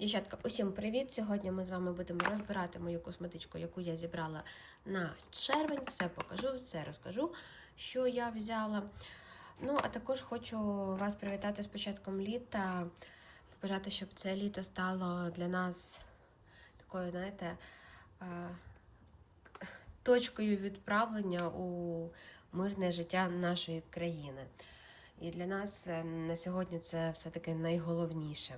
Дівчатка, усім привіт! Сьогодні ми з вами будемо розбирати мою косметичку, яку я зібрала на червень. Все покажу, все розкажу, що я взяла. Ну, а також хочу вас привітати з початком літа, побажати, щоб це літо стало для нас такою, знаєте, е, точкою відправлення у мирне життя нашої країни. І для нас е, на сьогодні це все-таки найголовніше.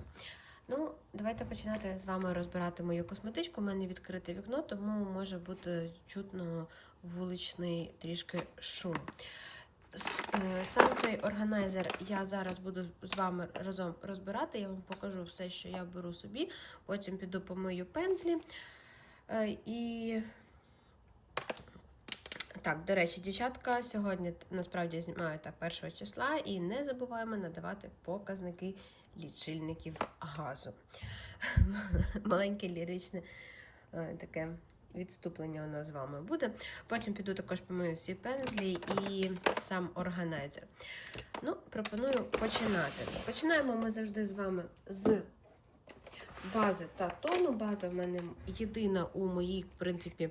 Ну, давайте починати з вами розбирати мою косметичку. У мене відкрите вікно, тому може бути чутно вуличний трішки шум. Е, Сам цей органайзер я зараз буду з вами разом розбирати. Я вам покажу все, що я беру собі. Потім піду помию пензлі. Е, І так, до речі, дівчатка, сьогодні насправді знімаю так 1 числа і не забуваємо надавати показники лічильників газу. Маленьке ліричне е, таке відступлення у нас з вами буде. Потім піду також помию всі пензлі і сам органайзер. Ну, пропоную починати. Починаємо ми завжди з вами з бази та тону. База в мене єдина у моїй, в принципі,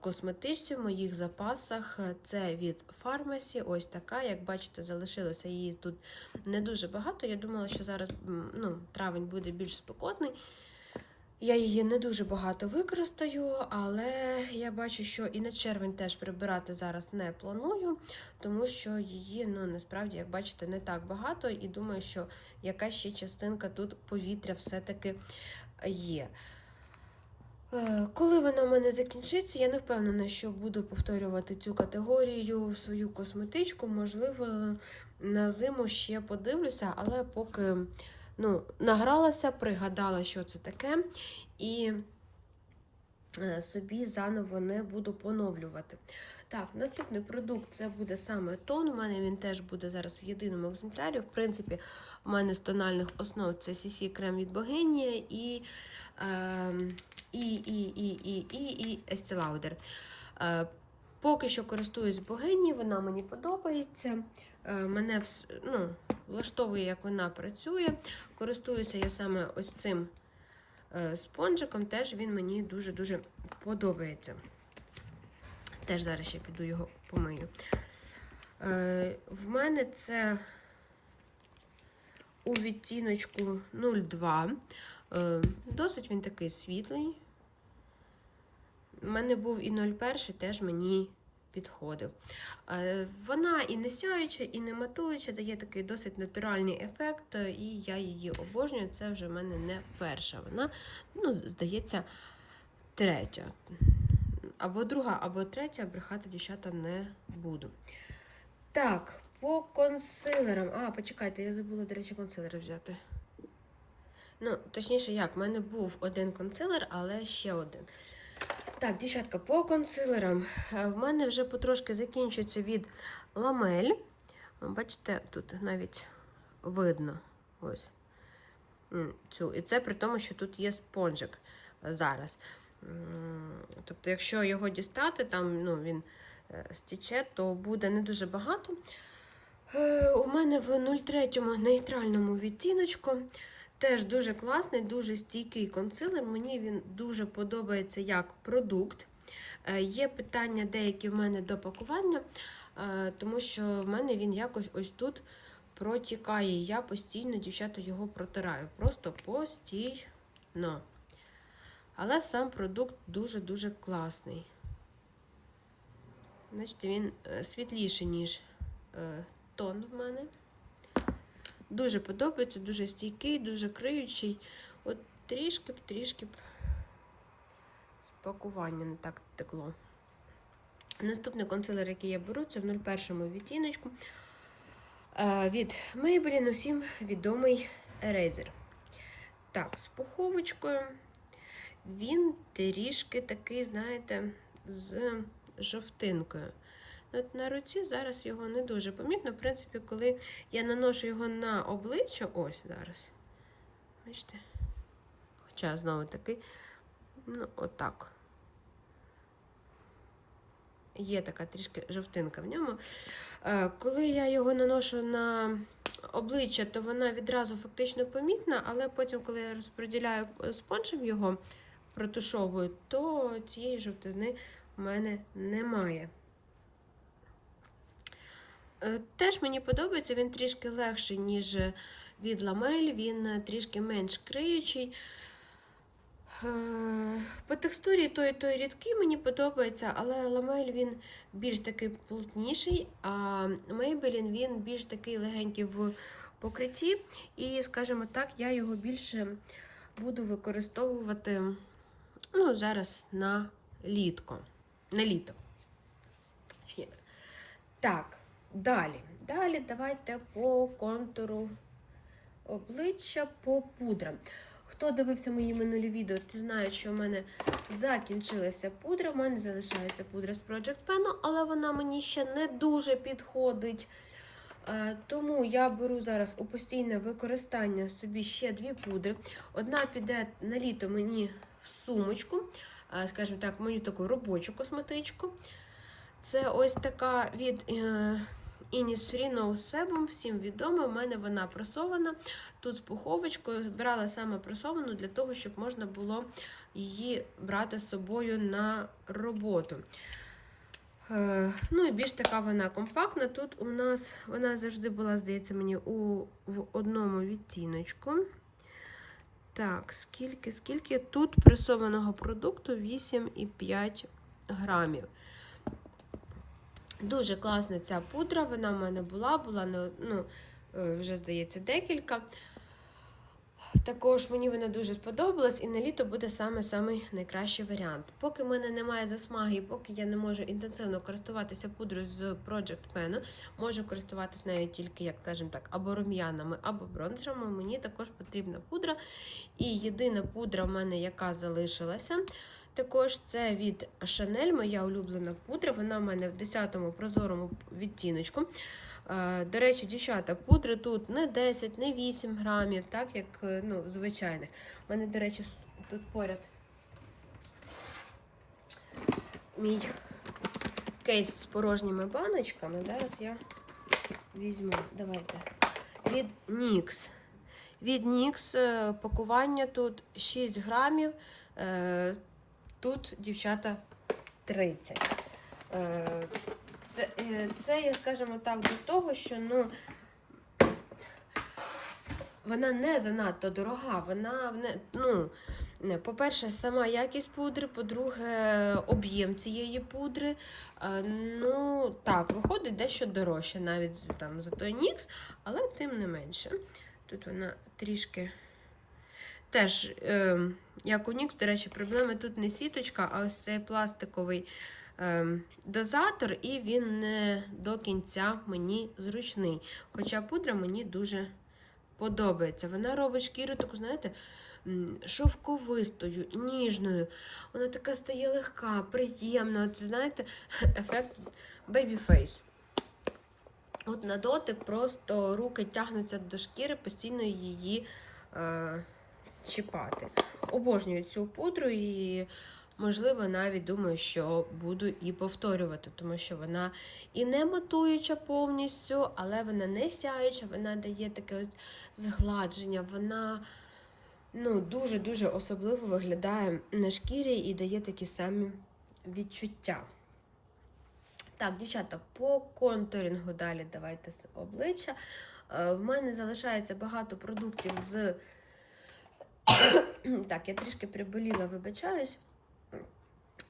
косметичці, в моїх запасах. Це від фармасі. Ось така. Як бачите, залишилося її тут не дуже багато. Я думала, що зараз ну, травень буде більш спекотний. Я її не дуже багато використаю, але я бачу, що і на червень теж прибирати зараз не планую, тому що її, ну насправді, як бачите, не так багато, і думаю, що якась ще частинка тут повітря все-таки є. Е, Коли вона в мене закінчиться, я не впевнена, що буду повторювати цю категорію свою косметичку. Можливо, на зиму ще подивлюся, але поки ну, награлася, пригадала, що це таке, і е, собі заново не буду поновлювати. Так, наступний продукт це буде саме тон. У мене він теж буде зараз в єдиному екземплярі. В принципі, у мене з тональних основ це CC крем від Богенія і, е, і, і, і, і, і, і Estee Lauder. Е, Поки що користуюсь Богені, вона мені подобається. Е, Мене ну, влаштовує, як вона працює. Користуюся я саме ось цим е, спонжиком, теж він мені дуже-дуже подобається. Теж зараз ще піду його помию. В мене це у відтіночку 02. Е, досить він такий світлий. У мене був і 01, теж мені підходив. Е, Вона і не сяюча, і не матуюча, дає такий досить натуральний ефект, е, і я її обожнюю. Це вже в мене не перша. Вона, ну, здається, третя. Або друга, або третя, брехати дівчата не буду. Так, по консилерам. А, почекайте, я забула, до речі, консилери взяти. Ну, точніше, як, в мене був один консилер, але ще один. Так, дівчатка, по консилерам. Е, В мене вже потрошки закінчується від ламель. Бачите, тут навіть видно ось. І це при тому, що тут є спонжик зараз. Тобто, якщо його дістати, там ну, він е, стіче, то буде не дуже багато. Е, У мене в 0,3 нейтральному відтіночку. Теж дуже класний, дуже стійкий консилер. Мені він дуже подобається як продукт. Е, Є питання деякі в мене до пакування, е, тому що в мене він якось ось тут протікає. Я постійно, дівчата, його протираю. Просто постійно. Але сам продукт дуже-дуже класний. Значить, він е, світліший, ніж тон в мене. Дуже подобається, дуже стійкий, дуже криючий. От трішки б, трішки б спакування не так текло. Наступний консилер, який я беру, це в 01 відтіночку. Е, Від Maybelline усім відомий Eraser. Так, з пуховочкою. Він трішки такий, знаєте, з жовтинкою. От на руці зараз його не дуже помітно. В принципі, коли я наношу його на обличчя, ось зараз. Бачите? Хоча, знову таки, ну, отак. Є така трішки жовтинка в ньому. Е, Коли я його наношу на обличчя, то вона відразу фактично помітна, але потім, коли я розподіляю спонжем його, протушовую, то цієї жовтизни в мене немає. Е, Теж мені подобається, він трішки легший, ніж від ламель, він е, трішки менш криючий. Е, По текстурі той той рідкий мені подобається, але ламель він більш такий плотніший, а Maybelline він більш такий легенький в покритті. І, скажімо так, я його більше буду використовувати ну, зараз на літко. На літо. Так, далі. Далі давайте по контуру обличчя по пудрам. Хто дивився мої минулі відео, ти знає, що в мене закінчилася пудра. У мене залишається пудра з Project Pen, але вона мені ще не дуже підходить. Е, Тому я беру зараз у постійне використання собі ще дві пудри. Одна піде на літо мені в сумочку, е, скажімо так, мою таку робочу косметичку. Це ось така від No Sebum, всім відома. У мене вона пресована. Тут з пуховочкою брала саме пресовану для того, щоб можна було її брати з собою на роботу. Е, Ну і більш така вона компактна. Тут у нас вона завжди була, здається, мені у, в одному відтіночку. Так, скільки, скільки тут пресованого продукту 8,5 грамів. Дуже класна ця пудра, вона в мене була, була ну, е, вже, здається, декілька. Також мені вона дуже сподобалась, і на літо буде саме-саме найкращий варіант. Поки в мене немає засмаги, і поки я не можу інтенсивно користуватися пудрою з Project Pen, можу користуватися нею тільки, як скажімо так, або рум'янами, або бронзерами. Мені також потрібна пудра. І єдина пудра в мене, яка залишилася, також це від Chanel, моя улюблена пудра. Вона в мене в 10-му прозорому відтіночку. Е, До речі, дівчата, пудри тут не 10, не 8 грамів, так як е, ну, звичайних. У мене, до речі, тут поряд мій кейс з порожніми баночками. Зараз я візьму. Давайте. Від NYX. Від NYX е, пакування тут 6 грамів. Тут, дівчата, 30. Е, Це, е, це скажімо так, до того, що ну, вона не занадто дорога. Вона ну, по-перше, сама якість пудри, по-друге, об'єм цієї пудри. Е, Ну, так, виходить дещо дорожче, навіть там, за той нікс, але тим не менше. Тут вона трішки. Теж, е, як у Нікс, до речі, проблема тут не сіточка, а ось цей пластиковий е, дозатор, і він не до кінця мені зручний. Хоча пудра мені дуже подобається. Вона робить шкіру таку, знаєте, шовковистою, ніжною. Вона така стає легка, приємна. Це, знаєте, ефект face. От на дотик просто руки тягнуться до шкіри, постійно її е, чіпати. Обожнюю цю пудру і, можливо, навіть думаю, що буду і повторювати, тому що вона і не матуюча повністю, але вона не сяюча, вона дає таке ось згладження, вона ну, дуже-дуже особливо виглядає на шкірі і дає такі самі відчуття. Так, дівчата, по контурінгу далі давайте з обличчя. Е, В мене залишається багато продуктів з. Так, я трішки приболіла, вибачаюсь.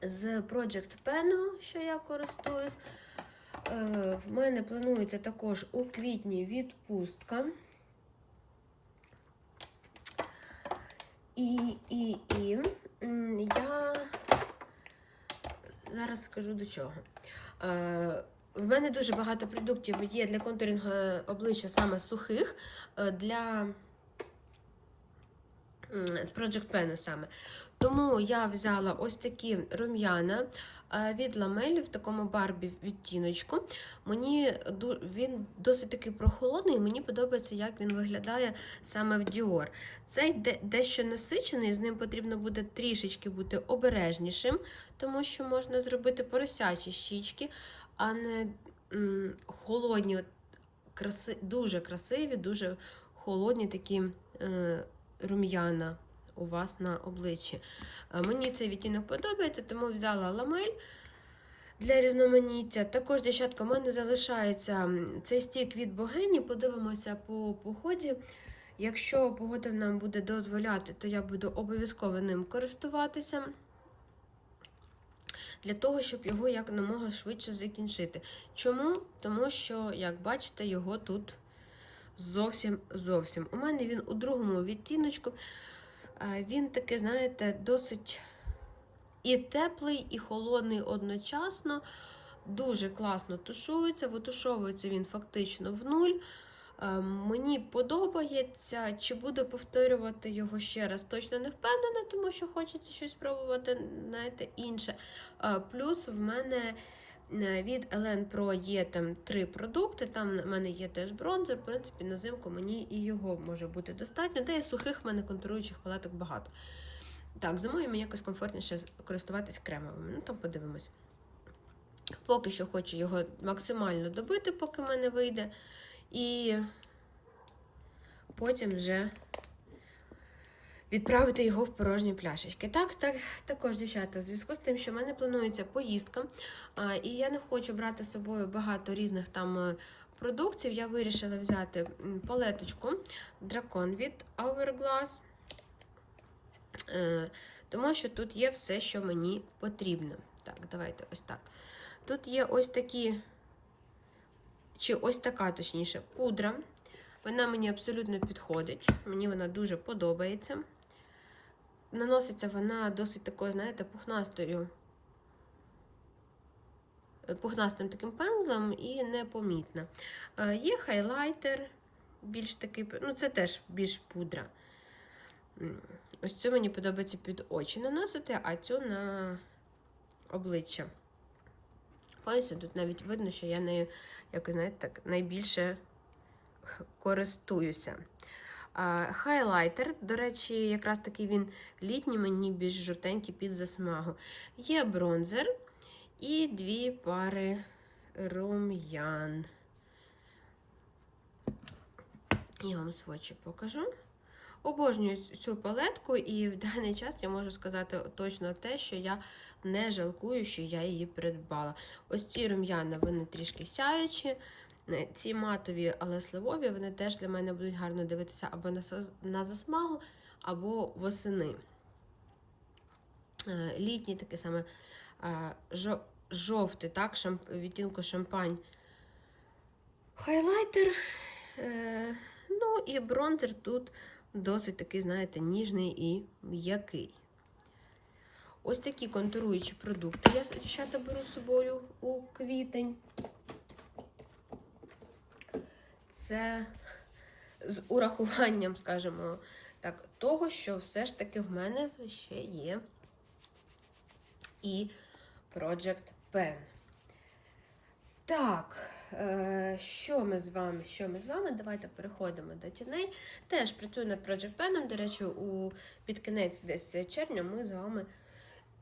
З Project Pen, що я користуюсь. Е, В мене планується також у квітні відпустка. І, і, і я зараз скажу до чого. Е, В мене дуже багато продуктів є для контурінгу обличчя саме сухих, е, для з Project Pen саме. Тому я взяла ось такі рум'яна е, від ламелі в такому барбі відтіночку. Мені він досить такий прохолодний, і мені подобається, як він виглядає саме в Dior. Цей дещо насичений, з ним потрібно буде трішечки бути обережнішим, тому що можна зробити поросячі щічки, а не холодні краси, дуже красиві, дуже холодні такі е, рум'яна у вас на обличчі. Мені цей відтінок подобається, тому взяла ламель для різноманіття. Також, дівчатка, у мене залишається цей стік від Богені. Подивимося по поході. Якщо погода нам буде дозволяти, то я буду обов'язково ним користуватися. Для того, щоб його якомога швидше закінчити. Чому? Тому що, як бачите, його тут зовсім зовсім. У мене він у другому відтіночку. Він такий, знаєте, досить і теплий, і холодний одночасно. Дуже класно тушується. Витушовується він фактично в нуль. Мені подобається. Чи буду повторювати його ще раз? Точно не впевнена, тому що хочеться щось спробувати, знаєте, інше. Плюс в мене від Elen Pro є там три продукти. Там в мене є теж бронзер. В принципі, на зимку мені і його може бути достатньо. Де і сухих в мене контуруючих палеток багато. Так, зимою мені якось комфортніше користуватись кремовими. Ну там подивимось. Поки що хочу його максимально добити, поки в мене вийде. І потім вже відправити його в порожні пляшечки. Так, так, також, дівчата, в зв'язку з тим, що в мене планується поїздка, а, і я не хочу брати з собою багато різних там е, продуктів, я вирішила взяти палеточку Дракон від Hourglass. Е, тому що тут є все, що мені потрібно. Так, давайте ось так. Тут є ось такі, чи ось така, точніше, пудра. Вона мені абсолютно підходить. Мені вона дуже подобається. Наноситься вона досить такою, знаєте, пухнастою. е, Пухнастим таким пензлем і непомітна. Е, Є хайлайтер, більш такий, ну це теж більш пудра. Ось цю мені подобається під очі наносити, а цю на обличчя. Ось тут навіть видно, що я нею, як знаєте, так, найбільше користуюся. Хайлайтер, до речі, якраз таки він літній, мені більш жовтенький під засмагу. Є бронзер і дві пари рум'ян. Я вам свочі покажу. Обожнюю цю палетку, і в даний час я можу сказати точно те, що я не жалкую, що я її придбала. Ось ці рум'яна, вони трішки сяючі. Е, Ці матові, але сливові, вони теж для мене будуть гарно дивитися або на, засмагу, або восени. Е, Літній такий саме е, жовтий, так, шамп... відтінку шампань. Хайлайтер. Ну і бронзер тут досить такий, знаєте, ніжний і м'який. Ось такі контуруючі продукти я дівчата беру з собою у квітень. Це з урахуванням, скажімо так, того, що все ж таки в мене ще є і Project Pen. Так, е, що ми з вами? Що ми з вами? Давайте переходимо до тіней. Теж працюю над Project Pen. До речі, у під кінець десь червня ми з вами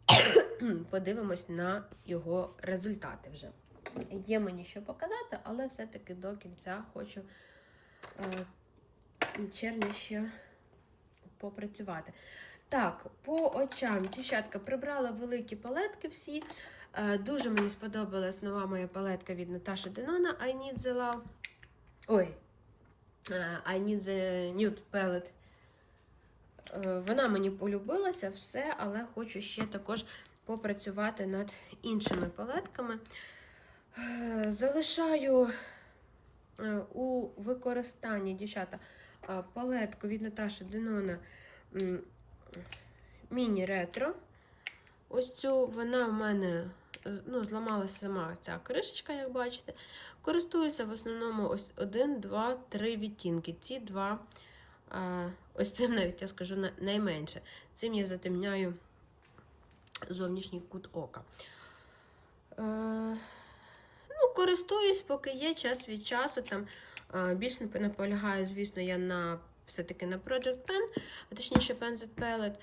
подивимось на його результати вже. Є мені що показати, але все-таки до кінця хочу е, червня попрацювати. Так, по очам, дівчатка, прибрала великі палетки всі. Е, Дуже мені сподобалась нова моя палетка від Наташі Денона I Need the Love. Ой, е, I Need the Nude Palette. Вона мені полюбилася все, але хочу ще також попрацювати над іншими палетками. Е, Залишаю е, у використанні, дівчата, е, палетку від Наташі Денона міні-ретро. Ось цю вона в мене ну, зламалася сама ця кришечка, як бачите. Користуюся в основному ось один, два, три відтінки. Ці два, ось цим навіть я скажу найменше. Цим я затемняю зовнішній кут ока. Користуюсь, поки є час від часу. Там, е, більш наполягаю, звісно, я на все-таки на Project Pen, а точніше Pen Z Palette,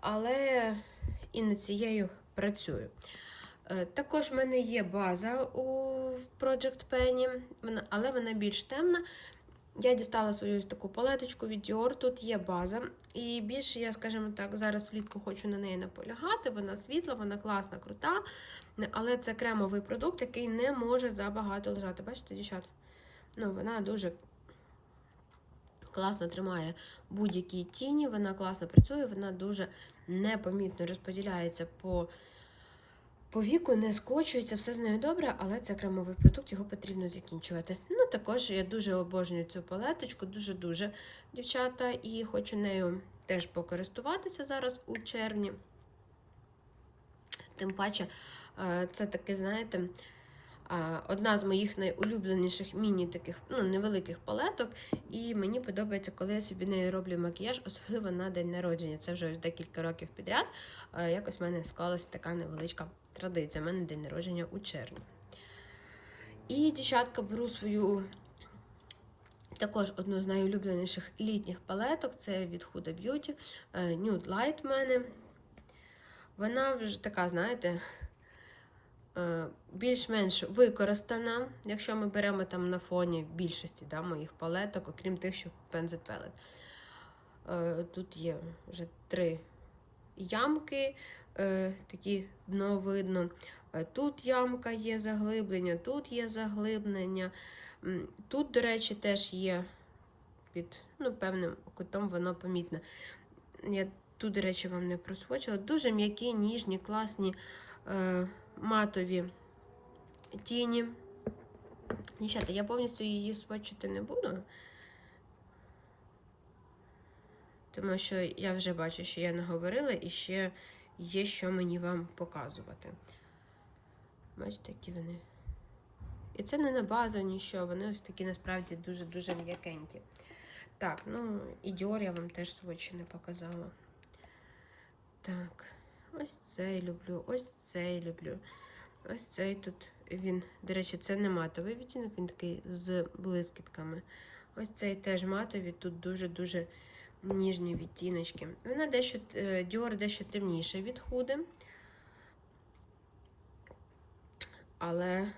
але і над цією працюю. Е, Також в мене є база у Project Penny, але вона більш темна. Я дістала свою ось таку палеточку від Dior, тут є база. І більше я, скажімо так, зараз влітку хочу на неї наполягати. Вона світла, вона класна, крута. Але це кремовий продукт, який не може забагато лежати. Бачите, дівчата? Ну, вона дуже класно тримає будь-які тіні, вона класно працює, вона дуже непомітно розподіляється по, по віку, не скочується, все з нею добре, але це кремовий продукт, його потрібно закінчувати. Ну, також я дуже обожнюю цю палеточку, дуже-дуже, дівчата, і хочу нею теж покористуватися зараз у червні. Тим паче, е, це таке, знаєте, Одна з моїх найулюбленіших міні-таких ну, невеликих палеток, і мені подобається, коли я собі нею роблю макіяж, особливо на день народження. Це вже декілька років підряд. Якось в мене склалася така невеличка традиція. У мене день народження у червні. І, дівчатка, беру свою також одну з найулюбленіших літніх палеток це від Huda Beauty. е, Nude Light в мене. Вона вже така, знаєте, е, більш-менш використана, якщо ми беремо там на фоні більшості да, моїх палеток, окрім тих, що Penz Palette. Е, Тут є вже три ямки, такі дно видно. Е, Тут ямка є заглиблення, тут є заглиблення. Тут, до речі, теж є під ну, певним кутом воно помітне. Я тут, до речі, вам не просвочила. Дуже м'які, ніжні, класні е, матові тіні. Дівчата, я повністю її свочити не буду. Тому що я вже бачу, що я наговорила, і ще є що мені вам показувати. Бачите, які вони. І це не на базу, нічого, вони ось такі насправді дуже-дуже м'якенькі. Так, ну і Dior я вам теж свочі не показала. Так, ось цей люблю, ось цей люблю. Ось цей тут він, до речі, це не матовий відтінок, він такий з блискітками. Ось цей теж матовий, тут дуже-дуже ніжні відтіночки. Вона дещо е, Dior дещо темніша від худи. Але,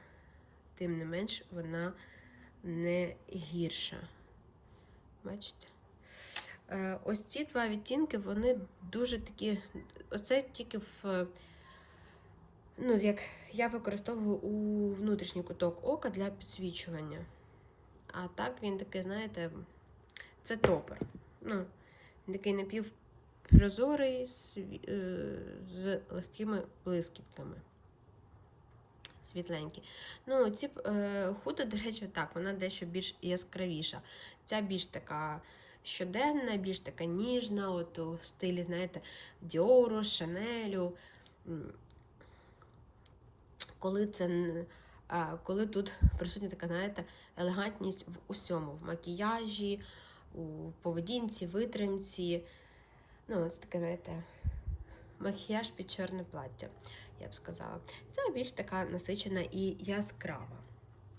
тим не менш, вона не гірша. Бачите? Е, Ось ці два відтінки, вони дуже такі. Оце тільки в. Ну, як я використовую у внутрішній куток ока для підсвічування. А так він такий, знаєте, це топер. Ну, він такий напівпрозорий сві- е, з легкими блискітками. Світленькі. Ну, ці е, худа, до речі, так, вона дещо більш яскравіша. Ця більш така щоденна, більш така ніжна, от у стилі, знаєте, Діору, Шанелю. Коли це а, коли тут присутня така, знаєте, елегантність в усьому, в макіяжі, у поведінці, витримці. Ну, це таке, знаєте, макіяж під чорне плаття, я б сказала. Це більш така насичена і яскрава.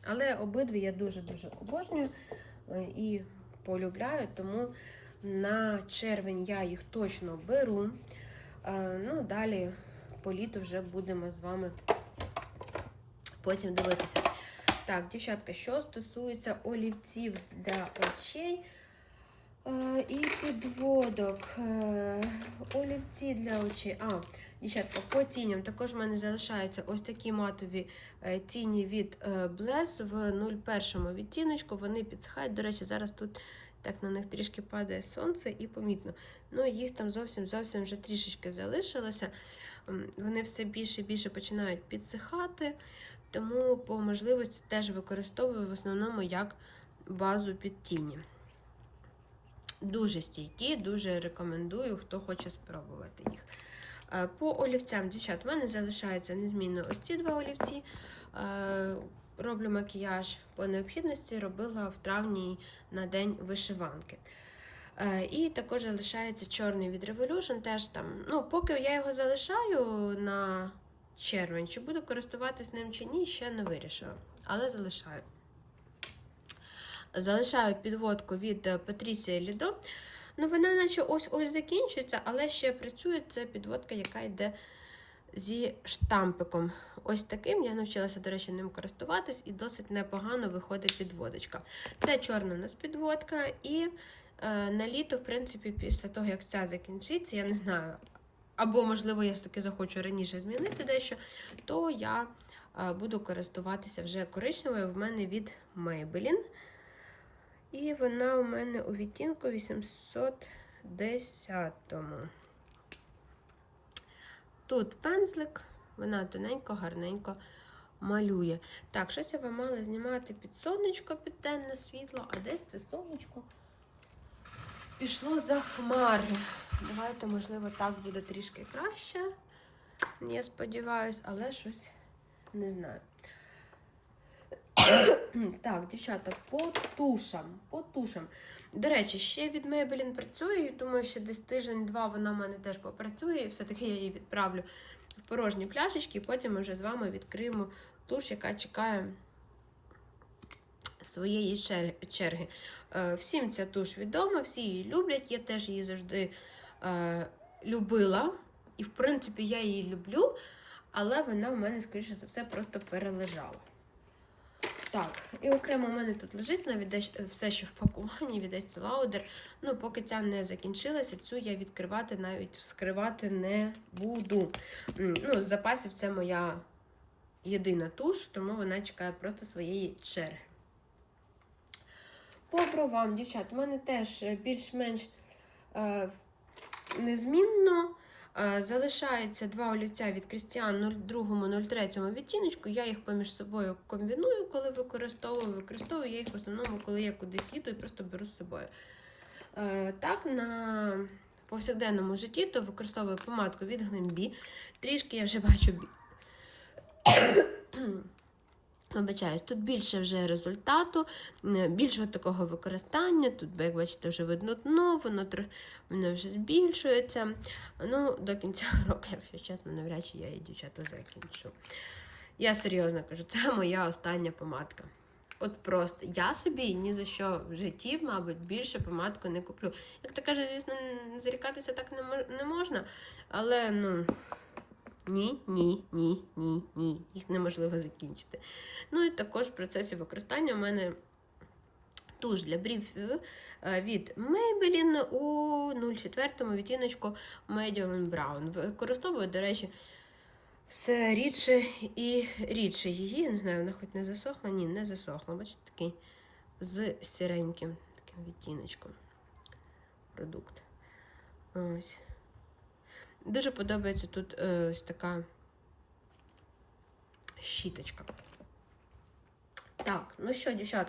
Але обидві я дуже-дуже обожнюю е, і полюбляю, тому на червень я їх точно беру. Е, Ну, далі по літу вже будемо з вами потім дивитися. Так, дівчатка, що стосується олівців для очей і підводок. Е, олівці для очей. А, дівчатка, по тіням також в мене залишаються ось такі матові е, тіні від е, Bless в 01 відтіночку. Вони підсихають. До речі, зараз тут так на них трішки падає сонце і помітно. Ну, їх там зовсім зовсім вже трішечки залишилося. Вони все більше і більше починають підсихати. Тому по можливості теж використовую в основному як базу під тіні. Дуже стійкі, дуже рекомендую, хто хоче спробувати їх. Е, По олівцям, дівчат, у мене залишається незмінно ось ці два олівці. Е, Роблю макіяж по необхідності, робила в травні на день вишиванки. Е, І також залишається чорний від Revolution. Теж там, ну, поки я його залишаю на червень, чи буду користуватись ним чи ні, ще не вирішила. Але залишаю. Залишаю підводку від е, Patricia Lido. Ну, вона наче ось-ось закінчується, але ще працює. Це підводка, яка йде зі штампиком. Ось таким я навчилася, до речі, ним користуватись, і досить непогано виходить підводочка. Це чорна у нас підводка, і е, на літо, в принципі, після того, як ця закінчиться, я не знаю. Або, можливо, я все-таки захочу раніше змінити дещо, то я е, буду користуватися вже коричневою в мене від Maybelline. І вона у мене у відтінку 810. Тут пензлик, вона тоненько, гарненько малює. Так, щось я вам мала знімати під сонечко, під денне світло, а десь це сонечко пішло за хмари. Давайте, можливо, так буде трішки краще. Я сподіваюся, але щось не знаю. Так, дівчата, по тушам. По тушам. До речі, ще від Maybelline працює. Думаю, що десь тиждень-два вона в мене теж попрацює, і все-таки я її відправлю в порожні пляшечки, і потім ми вже з вами відкриємо туш, яка чекає своєї черги. Е, Всім ця туш відома, всі її люблять. Я теж її завжди е, любила. І, в принципі, я її люблю, але вона в мене, скоріше за все, просто перележала. Так, і окремо у мене тут лежить навіть все, що в пакуванні від Estee Lauder. Ну, поки ця не закінчилася, цю я відкривати навіть вскривати не буду. Ну, з запасів це моя єдина туш, тому вона чекає просто своєї черги. По бровам, дівчат, у мене теж е, більш-менш е, незмінно. Е, Залишається два олівця від Крістіан 02-03 відтіночку. Я їх поміж собою комбіную, коли використовую. Використовую я їх в основному, коли я кудись їду і просто беру з собою. Е, Так, на повсякденному житті то використовую помадку від Глембі. Трішки я вже бачу. Вибачаюсь, тут більше вже результату, більше такого використання. Тут, як бачите, вже видно дно, воно, воно вже збільшується. Ну, до кінця року, якщо чесно, навряд чи я її дівчата закінчу. Я серйозно кажу, це моя остання помадка. От просто я собі ні за що в житті, мабуть, більше помадку не куплю. Як то каже, звісно, зарікатися так не можна, але ну. Ні, ні, ні, ні, ні. Їх неможливо закінчити. Ну і також в процесі використання у мене туш для брів е, від Maybelline у 04 відтіночку Medium Brown. Використовую, до речі, все рідше і рідше її. Не знаю, вона хоч не засохла? Ні, не засохла. Бачите, такий з сіреньким таким відтіночком продукт. Ось. Дуже подобається тут е, ось така щіточка. Так, ну що, дівчат,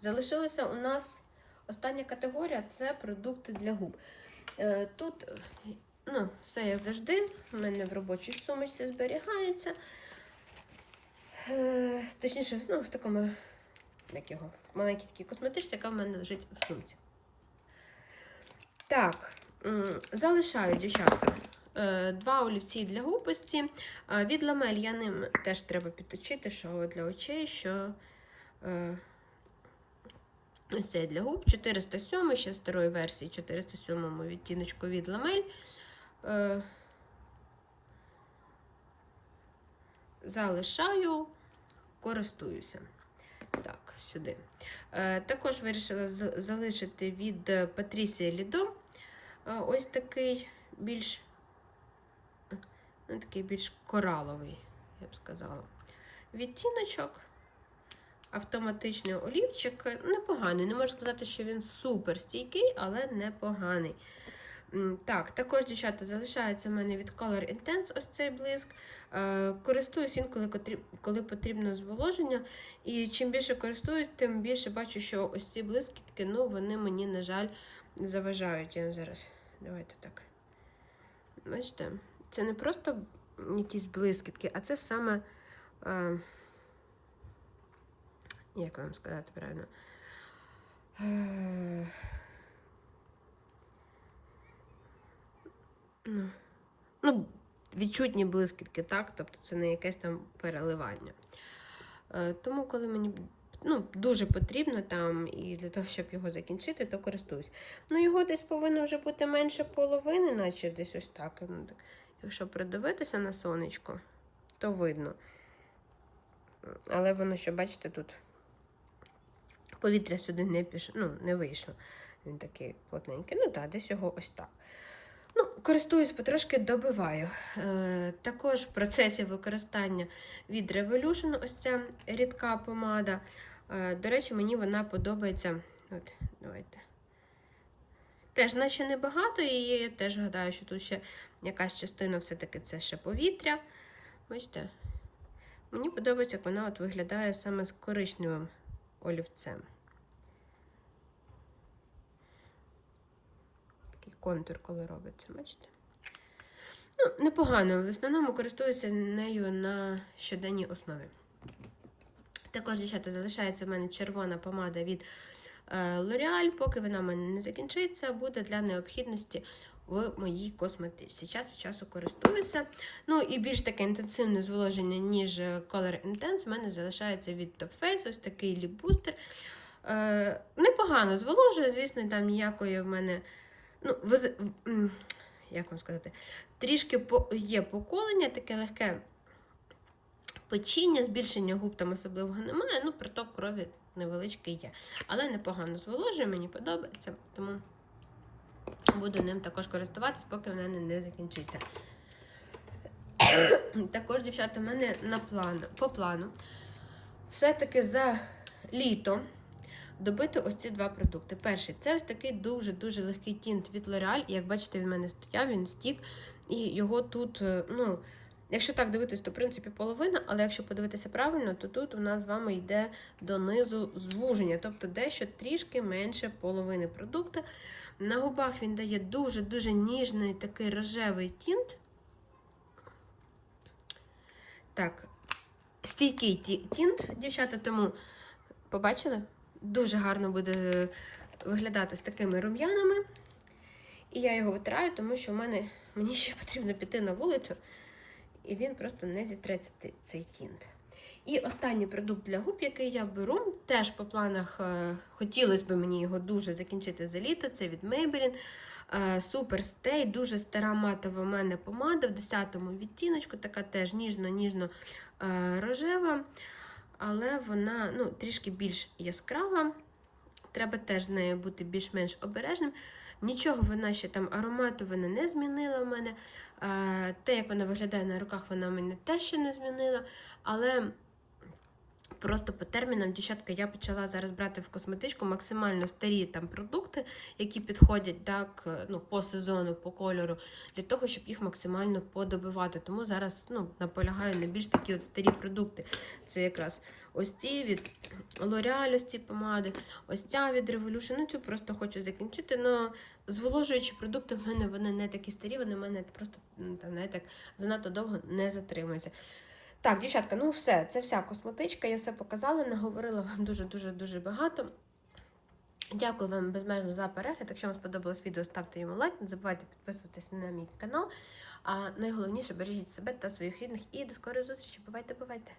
залишилася у нас остання категорія це продукти для губ. Е, тут, ну, все як завжди, у мене в робочій сумочці зберігається. Е, точніше, ну, в такому, як його, в маленькій такій косметичці, яка в мене лежить в сумці. Так, залишаю, дівчатка. Е, Два олівці для губості. Е, Від ламель я ним теж треба підточити, що для очей, що е, це для губ. 407, ще старої версії 407 відтіночку від ламель. Залишаю, користуюся. Так, сюди. Також вирішила залишити від Патрісія Лідо. Ось такий більш ну, такий більш кораловий, я б сказала. Відтіночок, автоматичний олівчик. Непоганий. Не можу сказати, що він супер стійкий, але непоганий. Так, також, дівчата, залишається в мене від Color Intense ось цей блиск. Е, Користуюсь інколи, коли потрібно зволоження. І чим більше користуюсь, тим більше бачу, що ось ці блискітки, ну, вони мені, на жаль, заважають. Я зараз. Давайте так. Бачите, це не просто якісь блискітки, а це саме. Е, як вам сказати правильно? Е, ну, ну, відчутні блискітки, так? Тобто це не якесь там переливання. Е, тому, коли мені ну, дуже потрібно там, і для того, щоб його закінчити, то користуюсь. Ну, його десь повинно вже бути менше половини, наче десь ось так. Якщо придивитися на сонечко, то видно. Але воно, що бачите, тут повітря сюди не пішло, ну, не вийшло. Він такий плотненький. Ну так, десь його ось так. Ну, користуюсь потрошки добиваю. Е, також в процесі використання від Revolution ось ця рідка помада. Е, до речі, мені вона подобається. От, давайте. Теж, наче небагато її, теж гадаю, що тут ще якась частина все-таки це ще повітря. Бачите? Мені подобається, як вона от виглядає саме з коричневим олівцем. Такий контур, коли робиться, бачите? Ну, непогано. В основному користуюся нею на щоденній основі. Також, дівчата, залишається в мене червона помада від L'Oreal. Поки вона в мене не закінчиться, буде для необхідності в моїй косметичці. Час від часу користуюся. Ну і більш таке інтенсивне зволоження, ніж Color Intense, в мене залишається від Top Face, ось такий ліп-бустер. Е, непогано зволожує, звісно, там ніякої в мене. Ну, виз... як вам сказати, трішки є поколення, таке легке печіння, збільшення губ там особливого немає, ну, приток крові невеличкий є. Але непогано зволожує, мені подобається, тому буду ним також користуватись, поки в мене не закінчиться. Також, дівчата, в мене на план, по плану все-таки за літо добити ось ці два продукти. Перший це ось такий дуже-дуже легкий тінт від L'Oreal. Як бачите, він в мене стояв, він стік, і його тут, е, ну, якщо так дивитись, то в принципі половина, але якщо подивитися правильно, то тут у нас з вами йде донизу звуження, тобто дещо трішки менше половини продукту. На губах він дає дуже-дуже ніжний такий рожевий тінт. Так, стійкий тінт, дівчата, тому побачили? Дуже гарно буде виглядати з такими рум'янами. І я його витираю, тому що в мене мені ще потрібно піти на вулицю, і він просто не зітреться цей- тінт. І останній продукт для губ, який я беру, теж по планах е, хотілося б мені його дуже закінчити за літо. Це від Maybelline. Super Stay, дуже стара матова в мене помада в 10-му відтіночку, така теж ніжно-ніжно е, але вона ну, трішки більш яскрава. Треба теж з нею бути більш-менш обережним. Нічого вона ще там аромату вона не змінила в мене. Е, Те, як вона виглядає на руках, вона мене теж ще не змінила. Але просто по термінам, дівчатка, я почала зараз брати в косметичку максимально старі там продукти, які підходять так, е, ну, по сезону, по кольору, для того, щоб їх максимально подобивати. Тому зараз ну, наполягаю на більш такі от старі продукти. Це якраз ось ці від L'Oreal, ось ці помади, ось ця від Revolution. Ну, цю просто хочу закінчити. Но зволожуючі продукти в мене вони не такі старі, вони в мене просто там, знаєте, так, занадто довго не затримуються. Так, дівчатка, ну все, це вся косметичка, я все показала, наговорила вам дуже-дуже-дуже багато. Дякую вам безмежно за перегляд. Якщо вам сподобалось відео, ставте йому лайк, не забувайте підписуватися на мій канал. А найголовніше бережіть себе та своїх рідних. І до скорої зустрічі. Бувайте, бувайте!